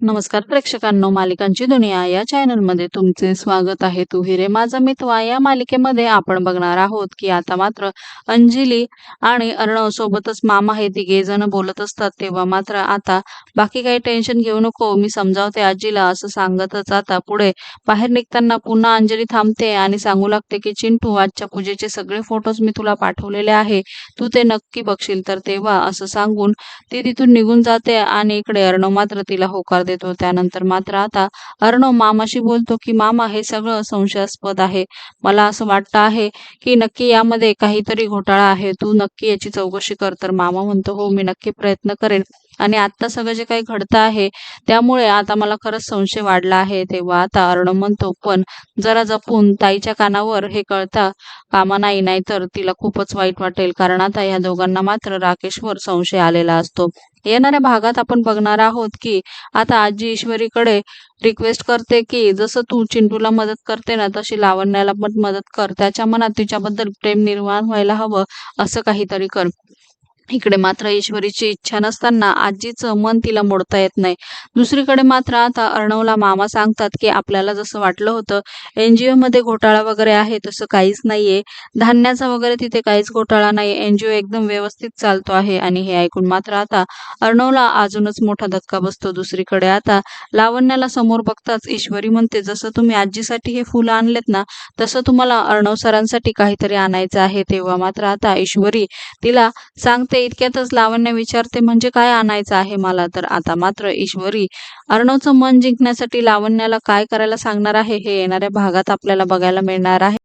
नमस्कार प्रेक्षकांनो मालिकांची दुनिया या चॅनलमध्ये तुमचे स्वागत आहे. तू हिरे माझा मितवा या मालिकेमध्ये आपण बघणार आहोत की आता मात्र अंजली आणि अर्णव सोबतच मामा हे तिघे जण बोलत असतात. तेव्हा मात्र आता बाकी काही टेन्शन घेऊ नको मी समजावते आजीला असं सांगतच आता पुढे बाहेर निघताना पुन्हा अंजली थांबते आणि सांगू लागते की चिंटू आजच्या पूजेचे सगळे फोटोज मी तुला पाठवलेले आहे. तू ते नक्की बघशील तर तेव्हा असं सांगून ती तिथून निघून जाते आणि इकडे अर्णव मात्र तिला होकार देतो त्यानंतर मात्र आता अर्णव मामाशी बोलतो की मामा हे सगळं संशयास्पद आहे. मला असं वाटतं आहे की नक्की यामध्ये काहीतरी घोटाळा आहे. तू नक्की याची चौकशी कर. तर मामा म्हणतो हो मी नक्की प्रयत्न करेन. आणि आता सगळं जे काही घडतं आहे त्यामुळे आता मला खरंच संशय वाढला आहे. तेव्हा आता अर्णव म्हणतो पण जरा जपून ताईच्या कानावर हे कळता कामा नाही नाहीतर तिला खूपच वाईट वाटेल. कारण आता या दोघांना मात्र राकेशवर संशय आलेला असतो. येणाऱ्या भागात आपण बघणार आहोत की आता आजी ईश्वरीकडे रिक्वेस्ट करते की जसं तू चिंटूला मदत करते ना तशी लावण्याला पण मदत कर. त्याच्या मनात तिच्याबद्दल प्रेम निर्माण व्हायला हवं असं काहीतरी कर. इकडे मात्र ईश्वरीची इच्छा नसताना आजीचं मन तिला मोडता येत नाही. दुसरीकडे मात्र आता अर्णवला मामा सांगतात की आपल्याला जसं वाटलं होतं एनजीओ मध्ये घोटाळा वगैरे आहे तसं काहीच नाहीये. धान्याचा वगैरे तिथे काहीच घोटाळा नाही. एनजीओ एकदम व्यवस्थित चालतो आहे आणि हे ऐकून मात्र आता अर्णवला अजूनच मोठा धक्का बसतो. दुसरीकडे आता लावण्याला समोर बघताच ईश्वरी म्हणते जसं तुम्ही आजीसाठी हे फुलं आणलेत ना तसं तुम्हाला अर्णव सरांसाठी काहीतरी आणायचं आहे. तेव्हा मात्र आता ईश्वरी तिला सांगते इतक्यातच लावण्य विचारते म्हणजे काय आणायचं आहे मला? तर आता मात्र ईश्वरी अर्णवचं मन जिंकण्यासाठी लावण्याला काय करायला सांगणार आहे हे येणाऱ्या भागात आपल्याला बघायला मिळणार आहे.